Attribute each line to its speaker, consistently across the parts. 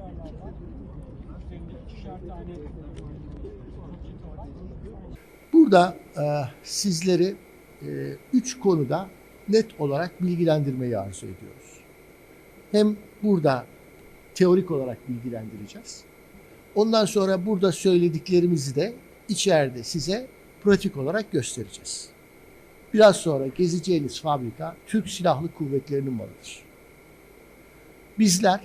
Speaker 1: olan var. Üzerinde ikişer tane. Burada e, sizleri e, üç konuda net olarak bilgilendirmeyi arzu ediyoruz. Hem burada teorik olarak bilgilendireceğiz. Ondan sonra burada söylediklerimizi de içeride size pratik olarak göstereceğiz. Biraz sonra gezeceğiniz fabrika Türk Silahlı Kuvvetleri'nin malıdır. Bizler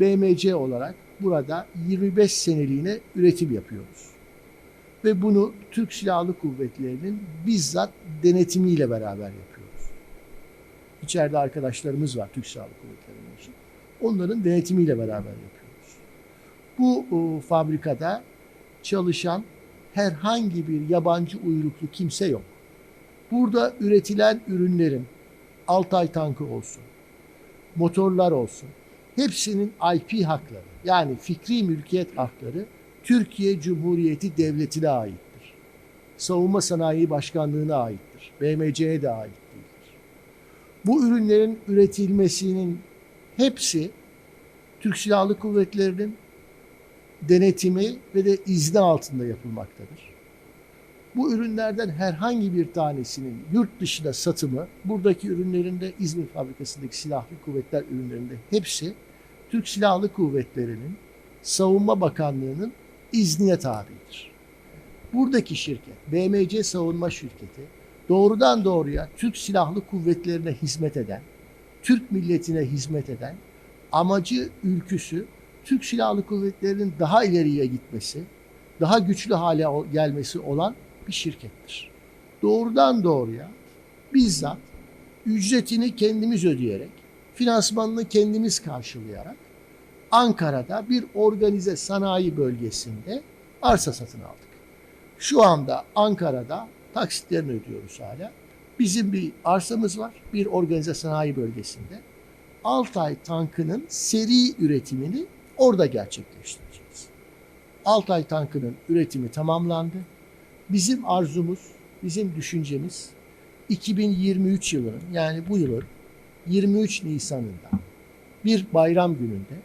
Speaker 1: BMC olarak burada 25 seneliğine üretim yapıyoruz. Ve bunu Türk Silahlı Kuvvetleri'nin bizzat denetimiyle beraber yapıyoruz. İçeride arkadaşlarımız var Türk Silahlı Kuvvetleri'nin için. Onların denetimiyle beraber yapıyoruz. Bu o, fabrikada çalışan herhangi bir yabancı uyruklu kimse yok. Burada üretilen ürünlerin Altay tankı olsun, motorlar olsun, hepsinin IP hakları yani fikri mülkiyet hakları Türkiye Cumhuriyeti Devleti'ne aittir. Savunma Sanayi Başkanlığı'na aittir. BMC'ye de ait değildir. Bu ürünlerin üretilmesinin hepsi Türk Silahlı Kuvvetleri'nin denetimi ve de izni altında yapılmaktadır. Bu ürünlerden herhangi bir tanesinin yurt dışına satımı, buradaki ürünlerin de İzmir fabrikasındaki silahlı kuvvetler ürünlerinde hepsi Türk Silahlı Kuvvetleri'nin Savunma Bakanlığı'nın iznine tabidir. Buradaki şirket, BMC Savunma Şirketi, doğrudan doğruya Türk Silahlı Kuvvetlerine hizmet eden, Türk milletine hizmet eden, amacı, ülküsü Türk Silahlı Kuvvetleri'nin daha ileriye gitmesi, daha güçlü hale gelmesi olan bir şirkettir. Doğrudan doğruya bizzat ücretini kendimiz ödeyerek, finansmanını kendimiz karşılayarak Ankara'da bir organize sanayi bölgesinde arsa satın aldık. Şu anda Ankara'da taksitlerini ödüyoruz hala. Bizim bir arsamız var bir organize sanayi bölgesinde. Altay tankının seri üretimini orada gerçekleştireceğiz. Altay tankının üretimi tamamlandı. Bizim arzumuz, bizim düşüncemiz 2023 yılının yani bu yılın 23 Nisan'ında bir bayram gününde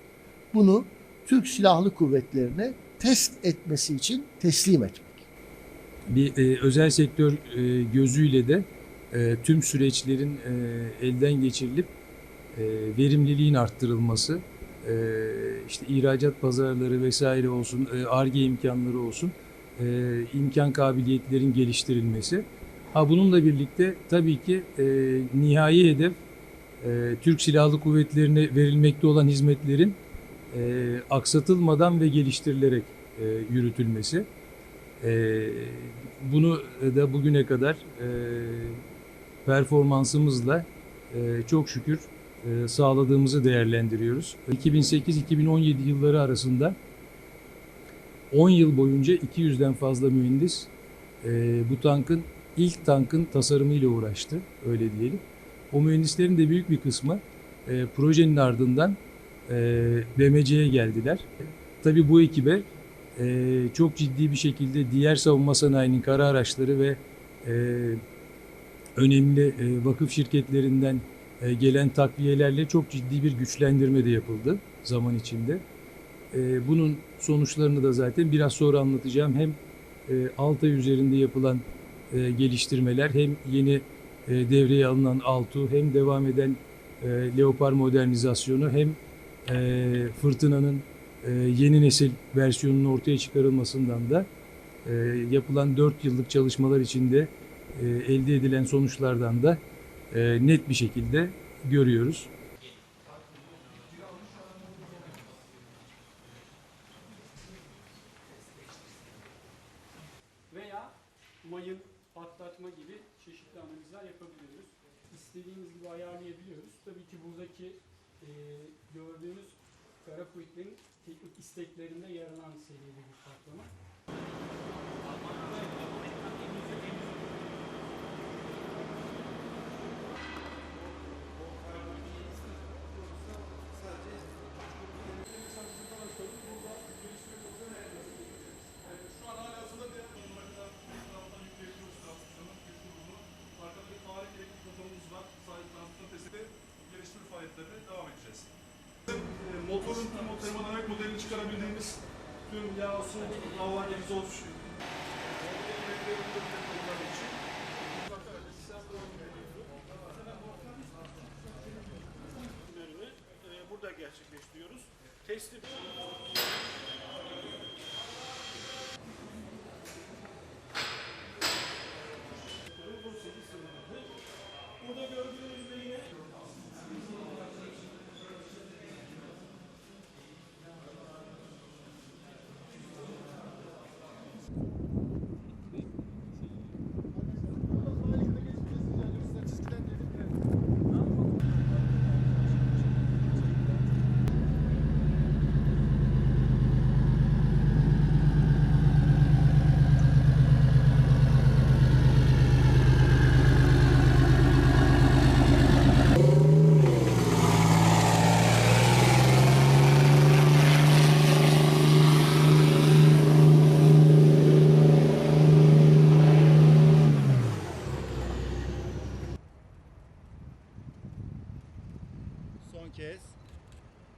Speaker 1: bunu Türk Silahlı Kuvvetlerine test etmesi için teslim etmek.
Speaker 2: bir e, özel sektör e, gözüyle de e, tüm süreçlerin e, elden geçirilip e, verimliliğin arttırılması, e, işte ihracat pazarları vesaire olsun, e, ARGE imkanları olsun, e, imkan kabiliyetlerin geliştirilmesi. Ha bununla birlikte tabii ki e, nihai hedef e, Türk Silahlı Kuvvetleri'ne verilmekte olan hizmetlerin e, aksatılmadan ve geliştirilerek e, yürütülmesi. E, bunu da bugüne kadar e, performansımızla e, çok şükür e, sağladığımızı değerlendiriyoruz. 2008-2017 yılları arasında 10 yıl boyunca 200'den fazla mühendis e, bu tankın ilk tankın tasarımıyla uğraştı öyle diyelim. O mühendislerin de büyük bir kısmı e, projenin ardından e, BMC'ye geldiler. Tabii bu ekibe e, çok ciddi bir şekilde diğer savunma sanayinin kara araçları ve e, önemli e, vakıf şirketlerinden e, gelen takviyelerle çok ciddi bir güçlendirme de yapıldı zaman içinde. E, bunun sonuçlarını da zaten biraz sonra anlatacağım. Hem e, Altay üzerinde yapılan e, geliştirmeler hem yeni e, devreye alınan Altu hem devam eden e, Leopard modernizasyonu hem e, Fırtına'nın yeni nesil versiyonunun ortaya çıkarılmasından da yapılan 4 yıllık çalışmalar içinde elde edilen sonuçlardan da net bir şekilde görüyoruz.
Speaker 3: İstediğimiz gibi ayarlayabiliyoruz. Tabii ki buradaki e, gördüğünüz kara kuvvetlerin teknik isteklerinde yer alan seriyeli bir patlama.
Speaker 4: Konuştum o termodinamik modelini çıkarabildiğimiz tüm yağ, su, hava, egzoz burada gerçekleştiriyoruz.
Speaker 3: Teslim. Burada gördüğünüz